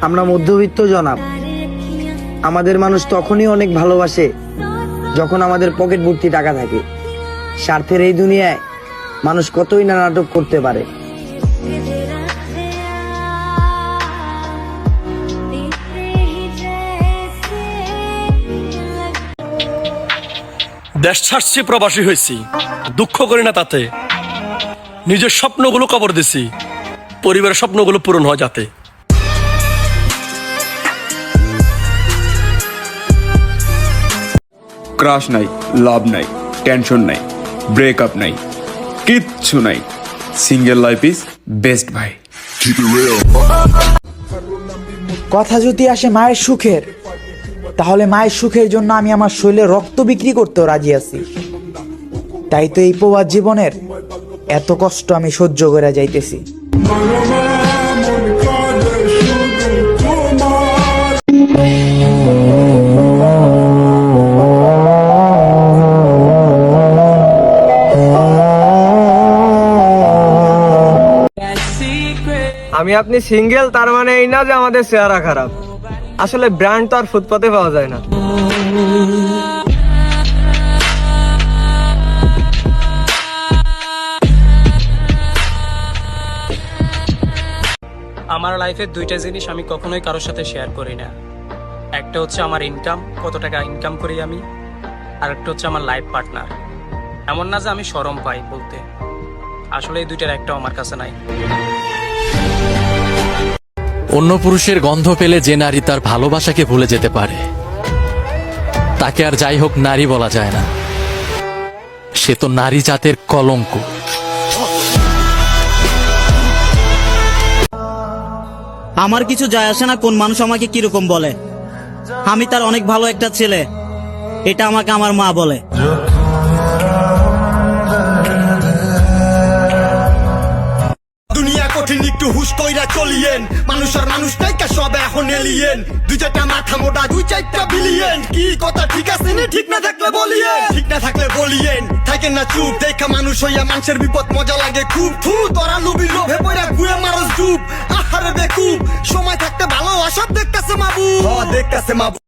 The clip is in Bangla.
আমরা মধ্যবিত্ত জনাব। আমাদের মানুষ তখনই অনেক ভালোবাসে যখন আমাদের পকেট ভর্তি টাকা থাকে। স্বার্থের এই দুনিয়ায় মানুষ কতই না নাটক করতে পারে। দেশ ছাড়ছি, প্রবাসী হয়েছি। দুঃখ করি না তাতে। নিজের স্বপ্নগুলো কবর দিছি। পরিবারের স্বপ্নগুলো পূরণ হয় যাতে। ক্রাশ নাই, লাভ নাই, টেনশন নাই, ব্রেকআপ নাই, কিচ্ছু নাই। সিঙ্গেল লাইফ ইজ বেস্ট ভাই। কথা যদি আসে মায়ের সুখের, তাহলে মায়ের সুখের জন্য আমি আমার শরীরে রক্ত বিক্রি করতেও রাজি আছি। তাই তো এই প্রবাদ জীবনের এত কষ্ট আমি সহ্য করে যাইতেছি। আমি আপনি সিঙ্গেল তার মানে এই না যে আমাদের চেহারা খারাপ। আসলে ব্র্যান্ড তো আর ফুটপাতে পাওয়া যায় না। আমার লাইফে দুইটা জিনিস আমি কখনোই কারোর সাথে শেয়ার করি না। একটা হচ্ছে আমার ইনকাম কত টাকা ইনকাম করি আমি, আর একটা হচ্ছে আমার লাইফ পার্টনার এমন না যে আমি শরম পাই বলতে। আসলে এই দুইটার একটাও আমার কাছে নাই। অন্য পুরুষের গন্ধ পেলে যে নারী তার ভালোবাসাকে ভুলে যেতে পারে, তাকে আর যাই হোক নারী বলা যায় না। সে তো নারী জাতের কলঙ্ক। আমার কিছু যায় আসে না, কোন মানুষ আমাকে কীরকম বলে? আমি তার অনেক ভালো একটা ছেলে। এটা আমাকে আমার মা বলে। কঠিন একটু হুশ কইরা চলিয়েন। মানুষ আর মানুষ নাইকা, সব এখন এলিয়েন দুই চারটা মাথা মোটা, দুই চারটা বিলিয়েন কি কথা, ঠিক আছে না, ঠিক না থাকলে বলিয়েন। ঠিক না থাকলে বলিয়েন। থাকেন না চুপ, দেখা মানুষ হইয়া মানুষের বিপদ মজা লাগে খুব। থু, তোরা লুবি লোভে পয়রা ঘুরে মানুষ ডুব। আহারে বেকুব, সময় থাকতে ভালো অসব দেখতেছে মাবু দেখতেছে মাবু